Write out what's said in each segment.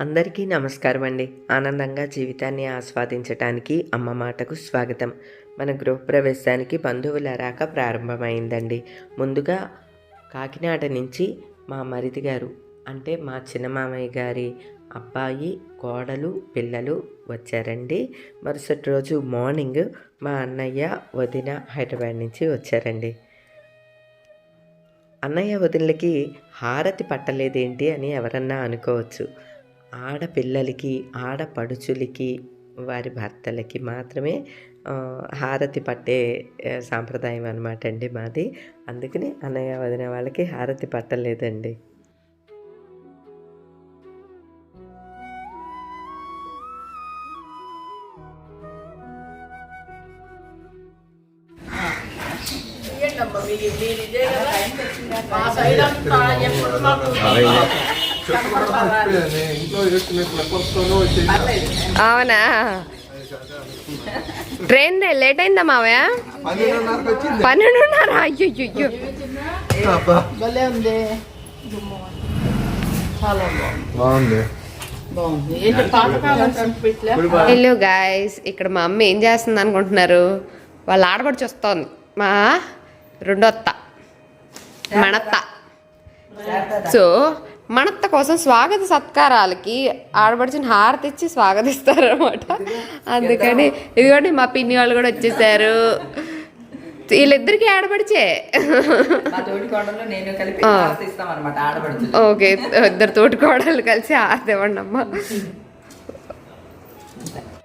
అందరికీ నమస్కారం అండి ఆనందంగా జీవితాన్ని ఆస్వాదించటానికి అమ్మ మాటకు స్వాగతం. మన గృహప్రవేశానికి బంధువుల రాక ప్రారంభమైందండి. ముందుగా కాకినాడ నుంచి మా మరిది గారు అంటే మా చిన్నమామయ్య గారి అబ్బాయి కోడలు పిల్లలు వచ్చారండి. మరుసటి రోజు మార్నింగ్ మా అన్నయ్య వదిన హైదరాబాద్ నుంచి వచ్చారండి. అన్నయ్య వదినలకి హారతి పట్టలేదేంటి అని ఎవరన్నా అనుకోవచ్చు. ఆడపిల్లలకి ఆడపడుచులకి వారి భర్తలకి మాత్రమే హారతి పట్టే సాంప్రదాయం అనమాట అండి మాది. అందుకని అన్నయ్య వదిన వాళ్ళకి హారతి పట్టలేదండి. అవునా? ట్రైన్ లేట్ అయిందా మావయ్య? పన్నెండున్నర అయ్యో అయ్యో హలో గాయస్ ఇక్కడ మా అమ్మ ఏం చేస్తుంది అనుకుంటున్నారు? వాళ్ళ ఆడబడి వస్తోంది మా రెండో అత్త మణత్త సో మణత్త కోసం స్వాగత సత్కారాలకి ఆడబడిచిన హారతి ఇచ్చి స్వాగతిస్తారు అనమాట అందుకని ఇదిగోండి మా పిన్ని వాళ్ళు కూడా వచ్చేసారు. వీళ్ళిద్దరికి ఆడబడిచే ఓకే ఇద్దరు తోటి కోడలు కలిసి ఆడేవండి అమ్మ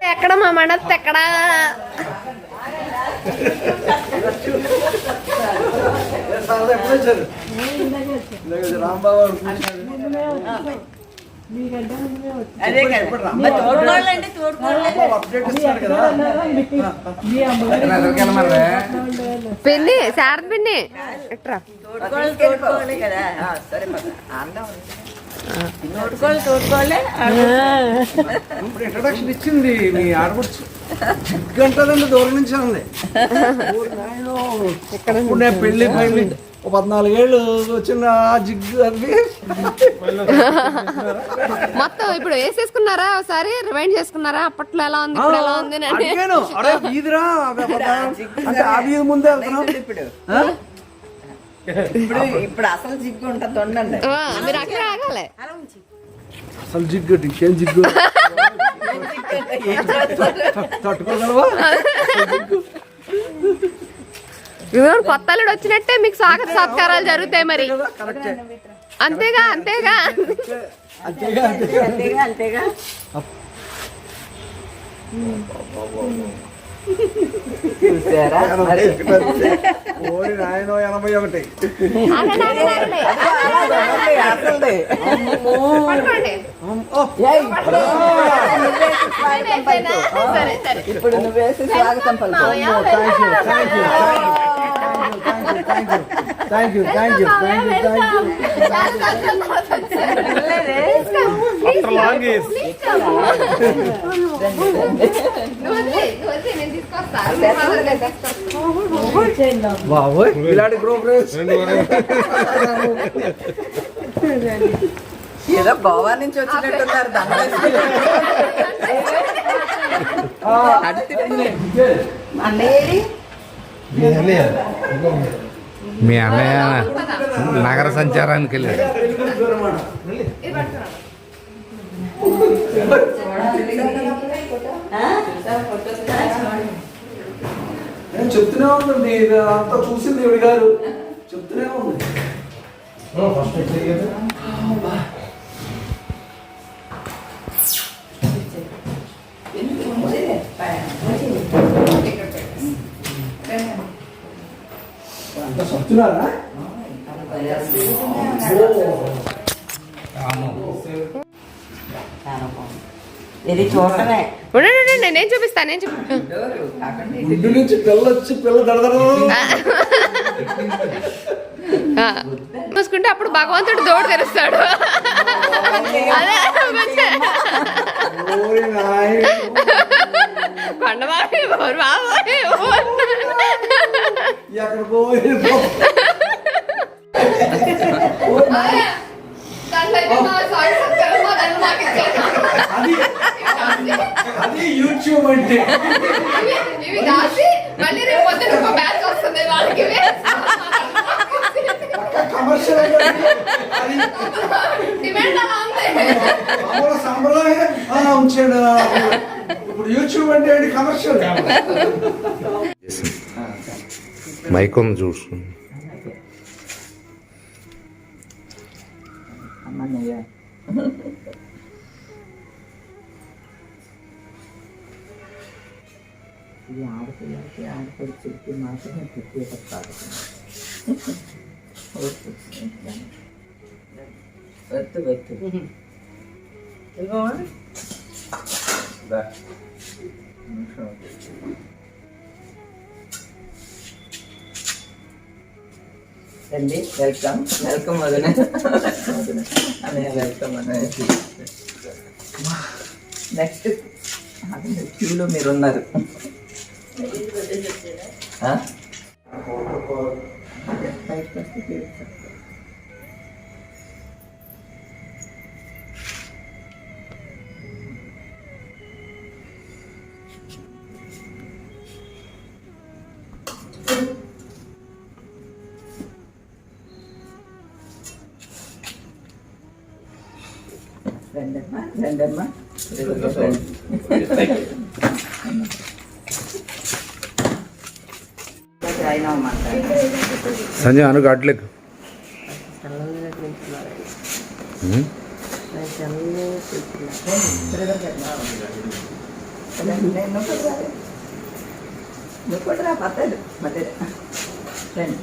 ఎక్కడ మా మణత్త ఎక్కడా? రాంబాబు అదే కదా. ఇస్తాడు కదా. పిన్ని శారద పిన్ని. తోడుకోవాలి కదా. సరే ఇప్పుడు ఇంట్రడక్షన్ ఇచ్చింది మీ ఆడపడుచు. గంటదండి దూరం నుంచి ఉంది. నేను పెళ్ళి పైన ఒక పద్నాలుగేళ్ళు వచ్చిన జిగ్గు అది మొత్తం ఇప్పుడు వేసేసుకున్నారా ఒకసారి? రిమైండ్ చేసుకున్నారా? అప్పట్లో ఎలా ఉంది ఇప్పుడు ఎలా ఉంది అని అడిగాను. అరే వీధిరా అంటే ఆ వీధి ముందే వెళ్తున్నాం. ఇప్పుడు ఆ? ఇప్పుడు ఇప్పుడు అసలు జిగ్గు ఉంటుంది ఉండండి ఆ, మీరు అక్కడ ఆగాలి. అసలు జిగ్గు ఇంకేం జిగ్గు? తట్టుకోగలవా? ఇదిగో కొత్త అల్లుడు వచ్చినట్టే మీకు స్వాగత సత్కారాలు జరుగుతాయి మరి. అంతేగా అంతేగా. ఎనభై ఒకటి. ఇప్పుడు నువ్వు వేసి స్వాగతం పలుకు. Thank you thank you thank you thank you ఇలాంటి ప్రోగ్రెస్ ఏదో గోవా నుంచి వచ్చినట్టున్నారు దండ అన్నయ్యేడి మీ అన్నయ్య నగర సంచారానికి వెళ్ళాడు నేను చెప్తూనే ఉందండి ఇది అంతా చూసింది ఇవిడి గారు చెప్తూనే ఉంది అంతా ఇది ఉండండి ఉండండి, నేను చూపిస్తాను నేను చూపిస్తాను ఇంటి నుంచి పిల్ల వచ్చి పిల్ల దడదడ మూసుకుంటే అప్పుడు భగవంతుడు దోడు తెరుస్తాడు. అదే మా సాయి సత్కారం మా దాంట్లో మాకు ఇచ్చారు. అది యూట్యూబ్ అంటే ఇవి రాసి మళ్ళీ రేపు పొద్దున ఇంకో బ్యాచ్ వస్తుంది వాళ్ళకి కమర్షియల్ డిమాండ్ అలా ఉంది మామూలు సంబరమే ఆ, ఉంచాడు ఇప్పుడు యూట్యూబ్ అంటే ఏంటి? కమర్షియల్ మైక్ ఉంది చూసు ఈ ఆడపిల్లకి ఆడపడుచులకి మాత్రమే ప్రత్యేక స్వాగతం వద్దు వద్దు రండి వెల్కమ్. వెల్కమ్ వదిన. అనే వెల్కమ్ అనే నెక్స్ట్ క్యూలో మీరు ఉన్నారు ఆ? బయటకు వస్తే తీరుస్తాను. రండమ్మా రండమ్మా రండి. జాయిన్ అవ్వమంటారా? సంజయ్ అను అట్లేదు నేను కూడా నువ్వు కూడా రా పర్లేదు మధ్య రండి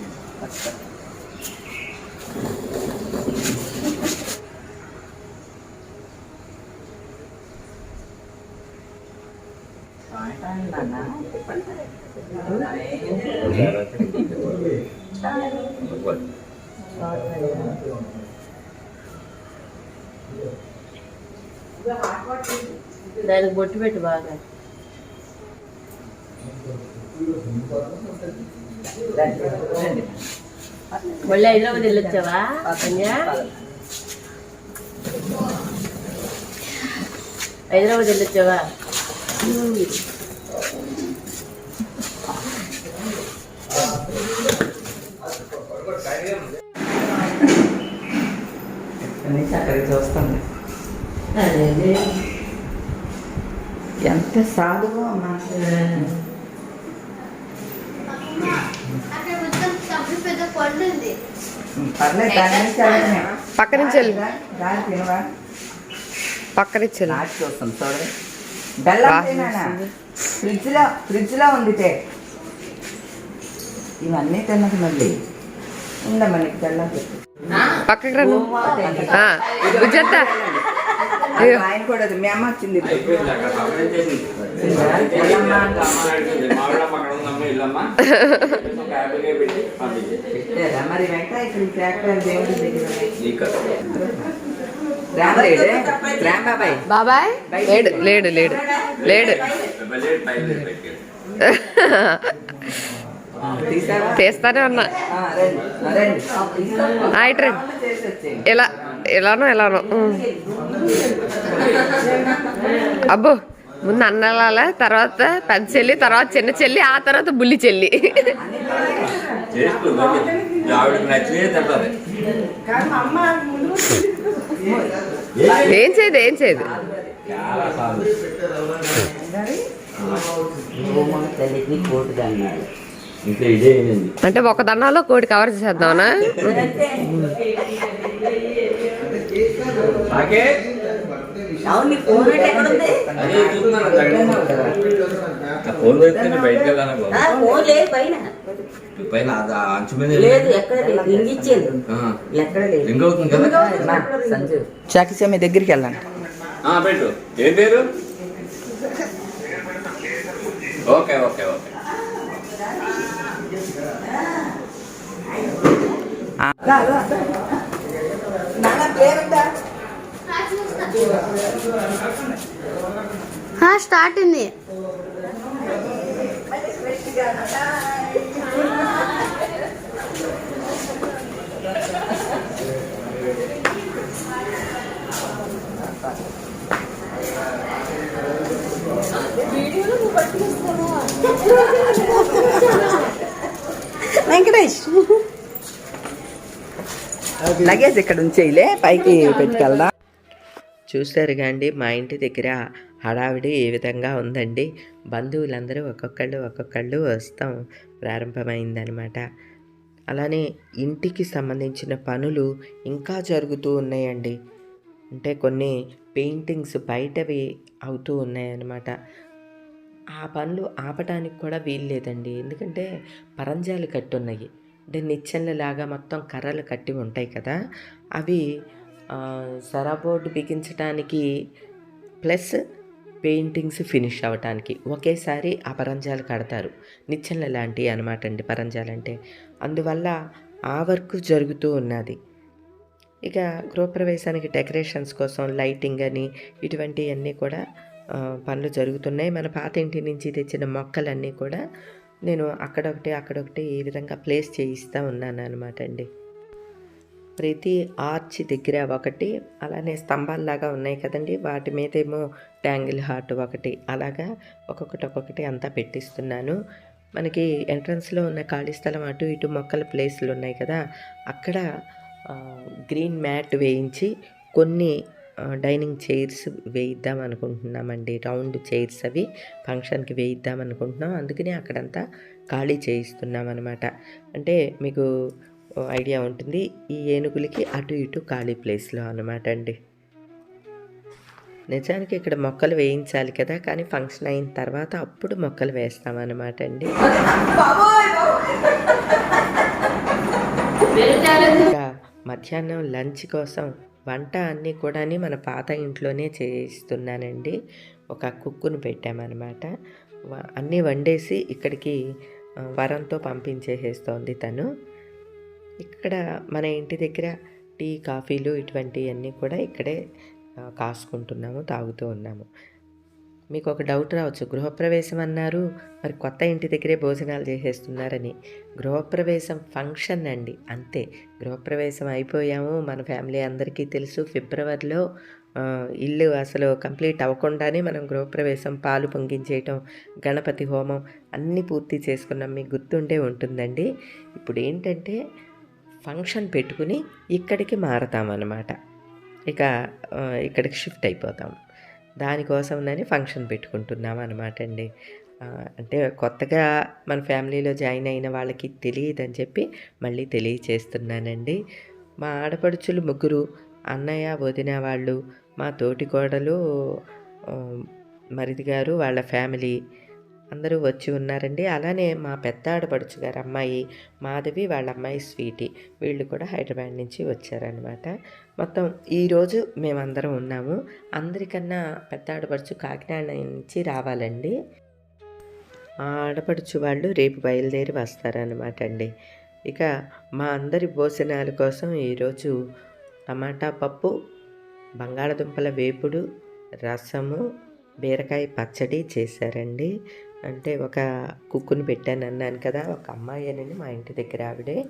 దానికి బొట్టు పెట్టు బాగా. మళ్ళీ హైదరాబాద్ వెళ్ళొచ్చావా సంజయ్ హైదరాబాద్ వెళ్ళొచ్చావా అక్కడికి చూస్తుంది ఎంత సాధువో అమ్మా అక్కడ మొత్తం సబ్బు పెద్ద పండు ఉంది పర్లేదు దాని నుంచి అడగనే. పక్క నుంచి వెళ్ళు. దాని తినవా? పక్క నుంచి వెళ్ళు. నాటి చూస్తుంది చూడండి. బెల్లం వాసన తినానా వస్తుంది. ఫ్రిడ్జ్లో ఫ్రిడ్జ్లో ఉంది తే ఇవన్నీ తిన్నది మళ్ళీ. ఉండమ్మా నీకు బెల్లం పెట్టు పక్కకి రా నువ్వు. ఆయన కూడా అది మీ అమ్మ వచ్చింది బాబాయ్? లేడు లేడు లేడు లేడు. తీస్తానే ఉన్నా. ఆ, రండి ఆ, రండి. ఆ, ఇటు రండి. చేసి వచ్చేయండి ఇలా ఇలానో ఇలానో ఉమ్. అబ్బో. ముందు అన్నలాల తర్వాత పెద్ద చెల్లి తర్వాత చిన్న చెల్లి ఆ తర్వాత బుల్లి చెల్లి. ఏం చేయదు ఏం చేయదు అంటే ఒక దన్నాలో కోటి కవర్ చేసేద్దామనా? అవును ఫోన్ అంటే ఎక్కడ ఉంది అదే చూస్తున్నాను ఆ ఫోన్ పెడితే బయటకు వెళ్ళాను బాబు. ఫోన్ లేదు పైన. పైన అది ఆ అంచు మీద లేదు ఎక్కడ లేదు. లింక్ ఇచ్చేది. ఆ, ఎక్కడ లేదు. లింక్ అవుతుంది కదా? సంజు. చాకిచా మీ దగ్గరికి వెళ్ళండి. ఆ, పెట్టు. ఏం పేరు? Okay okay okay. స్టార్ట్ ఉంది. వెంకటేష్. లగేజ్ ఇక్కడ ఉంచేయిలే పైకి పెట్టుకెళ్దా. చూస్తారు అండి మా ఇంటి దగ్గర హడావిడి ఏ విధంగా ఉందండి. బంధువులందరూ ఒక్కొక్కళ్ళు ఒక్కొక్కళ్ళు వస్తాం. ప్రారంభమైందనమాట అలానే ఇంటికి సంబంధించిన పనులు ఇంకా జరుగుతూ ఉన్నాయండి. అంటే కొన్ని పెయింటింగ్స్ బయటవి అవుతూ ఉన్నాయన్నమాట. ఆ పనులు ఆపటానికి కూడా వీలు లేదండి. ఎందుకంటే పరంజాలు కట్టి ఉన్నాయి అంటే నిచ్చెనలాగా మొత్తం కర్రలు కట్టి ఉంటాయి కదా అవి ఆ, సరాబోర్డు బిగించడానికి ప్లస్ పెయింటింగ్స్ ఫినిష్ అవ్వటానికి ఒకేసారి ఆ పరంజాలు కడతారు. నిచ్చెనల లాంటివి అనమాట అండి పరంజాలు అంటే అందువల్ల ఆ వర్క్ జరుగుతూ ఉన్నది. ఇక గృహప్రవేశానికి డెకరేషన్స్ కోసం లైటింగ్ అని ఇటువంటివన్నీ కూడా పనులు జరుగుతున్నాయి. మన పాత ఇంటి నుంచి తెచ్చిన మొక్కలన్నీ కూడా నేను అక్కడొకటి అక్కడొకటి ఈ విధంగా ప్లేస్ చేయిస్తూ ఉన్నాను అనమాట అండి. ప్రతి ఆర్చ్ దగ్గర ఒకటి అలానే స్తంభాల్లాగా ఉన్నాయి కదండి. వాటి మీదేమో ట్యాంగిల్ హార్ట్ ఒకటి. అలాగా ఒక్కొక్కటి ఒక్కొక్కటి అంతా పెట్టిస్తున్నాను. మనకి ఎంట్రన్స్లో ఉన్న ఖాళీ స్థలం అటు ఇటు మొక్కల ప్లేస్లు ఉన్నాయి కదా. అక్కడ గ్రీన్ మ్యాట్ వేయించి కొన్ని డైనింగ్ చైర్స్ వేయిద్దాం అనుకుంటున్నామండి. రౌండ్ చైర్స్ అవి ఫంక్షన్కి వేయిద్దాం అనుకుంటున్నాం. అందుకని అక్కడంతా ఖాళీ చేయిస్తున్నాం అనమాట అంటే మీకు ఐడియా ఉంటుంది. ఈ ఏనుగులకి అటు ఇటు ఖాళీ ప్లేస్లో అనమాట అండి. నిజానికి ఇక్కడ మొక్కలు వేయించాలి కదా కానీ ఫంక్షన్ అయిన తర్వాత అప్పుడు మొక్కలు వేస్తామన్నమాట అండి. ఇంకా మధ్యాహ్నం లంచ్ కోసం వంట అన్నీ కూడా మన పాత ఇంట్లోనే చేయిస్తున్నానండి. ఒక కుక్కును పెట్టామన్నమాట అన్నీ వండేసి ఇక్కడికి వరంతో పంపించేసేస్తోంది తను. ఇక్కడ మన ఇంటి దగ్గర టీ కాఫీలు ఇటువంటివన్నీ కూడా ఇక్కడే కాసుకుంటున్నాము తాగుతూ ఉన్నాము. మీకు ఒక డౌట్ రావచ్చు. గృహప్రవేశం అన్నారు మరి కొత్త ఇంటి దగ్గరే భోజనాలు చేసేస్తున్నారని. గృహప్రవేశం ఫంక్షన్ అండి అంతే. గృహప్రవేశం అయిపోయాము మన ఫ్యామిలీ అందరికీ తెలుసు ఫిబ్రవరిలో ఇల్లు అసలు కంప్లీట్ అవ్వకుండానే మనం గృహప్రవేశం పాలు పొంగించేయటం గణపతి హోమం అన్నీ పూర్తి చేసుకున్నాం. మీకు గుర్తుండే ఉంటుందండి. ఇప్పుడు ఏంటంటే ఫంక్షన్ పెట్టుకుని ఇక్కడికి మారతామన్నమాట. ఇక ఇక్కడికి షిఫ్ట్ అయిపోతాం. దానికోసంనని ఫంక్షన్ పెట్టుకుంటున్నాం అనమాట అండి అంటే కొత్తగా మన ఫ్యామిలీలో జాయిన్ అయిన వాళ్ళకి తెలియదని చెప్పి మళ్ళీ తెలియచేస్తున్నానండి. మా ఆడపడుచులు ముగ్గురు అన్నయ్య వదిన వాళ్ళు మా తోటి కోడలు మరిది గారు వాళ్ళ ఫ్యామిలీ అందరూ వచ్చి ఉన్నారండి. అలానే మా పెద్ద ఆడపడుచు గారు అమ్మాయి మాధవి వాళ్ళ అమ్మాయి స్వీటీ వీళ్ళు కూడా హైదరాబాద్ నుంచి వచ్చారనమాట మొత్తం ఈరోజు మేమందరం ఉన్నాము. అందరికన్నా పెద్ద ఆడపడుచు కాకినాడ నుంచి రావాలండి. ఆ ఆడపడుచు వాళ్ళు రేపు బయలుదేరి వస్తారనమాట అండి. ఇక మా అందరి భోజనాల కోసం ఈరోజు టమాటా పప్పు బంగాళదుంపల వేపుడు రసము బీరకాయ పచ్చడి చేశారండి. అంటే ఒక కుక్కుని పెట్టాను అన్నాను కదా ఒక అమ్మాయి అని మా ఇంటి దగ్గర ఆవిడే.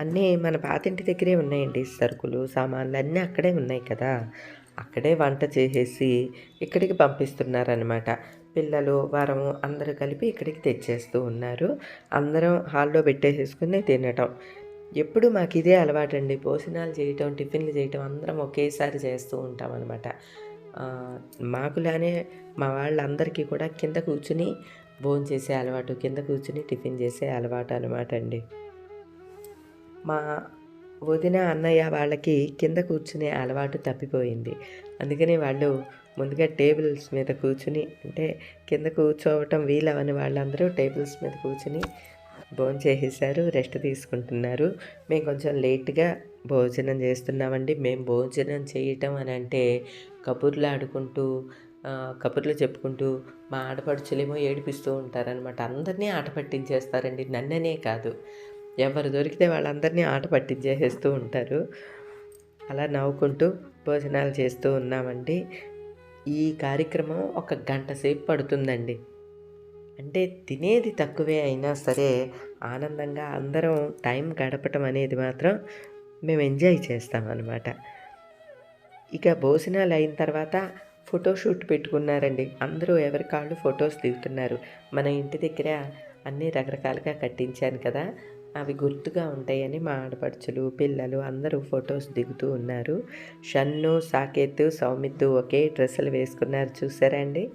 అన్నీ మన పాత ఇంటి దగ్గరే ఉన్నాయండి సరుకులు సామాన్లు అన్నీ అక్కడే ఉన్నాయి కదా. అక్కడే వంట చేసేసి ఇక్కడికి పంపిస్తున్నారనమాట పిల్లలు వారము అందరూ కలిపి ఇక్కడికి తెచ్చేస్తూ ఉన్నారు. అందరం హాల్లో పెట్టేసేసుకుని తినటం. ఎప్పుడు మాకు ఇదే అలవాటండి. భోజనాలు చేయటం టిఫిన్లు చేయటం అందరం ఒకేసారి చేస్తూ ఉంటాం అనమాట మాకులానే మా వాళ్ళందరికీ కూడా కింద కూర్చుని భోజనం చేసే అలవాటు కింద కూర్చుని టిఫిన్ చేసే అలవాటు అనమాట అండి. మా వదిన అన్నయ్య వాళ్ళకి కింద కూర్చునే అలవాటు తప్పిపోయింది. అందుకని వాళ్ళు ముందుగా టేబుల్స్ మీద కూర్చుని అంటే కింద కూర్చోవటం వీలవని వాళ్ళందరూ టేబుల్స్ మీద కూర్చుని భోజనం చేసేసారు రెస్ట్ తీసుకుంటున్నారు. మేము కొంచెం లేట్గా భోజనం చేస్తున్నామండి. మేము భోజనం చేయటం అని అంటే కబుర్లు ఆడుకుంటూ కబుర్లు చెప్పుకుంటూ మా ఆడపడుచులేమో ఏడిపిస్తూ ఉంటారనమాట అందరినీ ఆట పట్టించేస్తారండి. నన్ననే కాదు. ఎవరు దొరికితే వాళ్ళందరినీ ఆట పట్టించేసేస్తూ ఉంటారు. అలా నవ్వుకుంటూ భోజనాలు చేస్తూ ఉన్నామండి. ఈ కార్యక్రమం ఒక గంట సేపు పడుతుందండి. అంటే తినేది తక్కువే అయినా సరే ఆనందంగా అందరం టైం గడపటం అనేది మాత్రం మేము ఎంజాయ్ చేస్తామన్నమాట. ఇక భోజనాలు అయిన తర్వాత ఫోటోషూట్ పెట్టుకున్నారండి. అందరూ ఎవరి కాళ్ళు ఫొటోస్ దిగుతున్నారు. మన ఇంటి దగ్గర అన్నీ రకరకాలుగా కట్టించాను కదా. అవి గుర్తుగా ఉంటాయని మా ఆడపడుచులు పిల్లలు అందరూ ఫొటోస్ దిగుతూ ఉన్నారు. షన్ను సాకేత్ సౌమిత్ ఒకే డ్రెస్సులు వేసుకున్నారు. చూసారా అండి?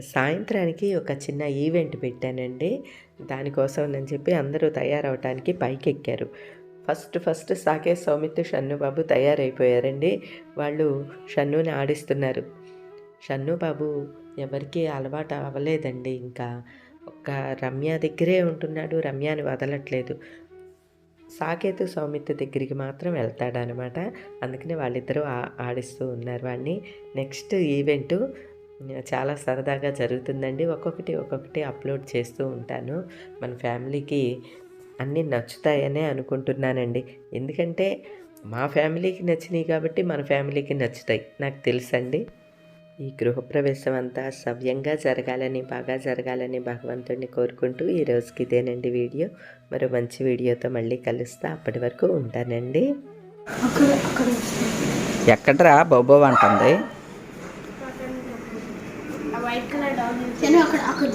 సాయంత్రానికి ఒక చిన్న ఈవెంట్ పెట్టానండి. దానికోసం అని చెప్పి అందరూ తయారవటానికి పైకి ఎక్కారు ఫస్ట్ ఫస్ట్ సాకే సౌమిత్ షన్ను బాబు తయారైపోయారండి. వాళ్ళు షన్నుని ఆడిస్తున్నారు. షన్ను బాబు ఎవరికీ అలవాటు అవ్వలేదండి. ఇంకా ఒక రమ్య దగ్గరే ఉంటున్నాడు. రమ్యాని వదలట్లేదు. సాకేతు సౌమిత్ దగ్గరికి మాత్రం వెళ్తాడనమాట. అందుకని వాళ్ళిద్దరూ ఆడిస్తూ ఉన్నారు వాడిని. నెక్స్ట్ ఈవెంట్ చాలా సరదాగా జరుగుతుందండి. ఒక్కొక్కటి ఒక్కొక్కటి అప్లోడ్ చేస్తూ ఉంటాను. మన ఫ్యామిలీకి అన్నీ నచ్చుతాయనే అనుకుంటున్నానండి. ఎందుకంటే మా ఫ్యామిలీకి నచ్చినాయి కాబట్టి మన ఫ్యామిలీకి నచ్చుతాయి. నాకు తెలుసండి. ఈ గృహప్రవేశం అంతా సవ్యంగా జరగాలని బాగా జరగాలని భగవంతుడిని కోరుకుంటూ ఈ రోజుకి ఇదేనండి వీడియో. మరో మంచి వీడియోతో మళ్ళీ కలుస్తా. అప్పటి వరకు ఉంటానండి. ఎక్కడరా బొబ్బో అంటుంది వైట్ కలర్ డాగ్ అక్కడ అక్కడ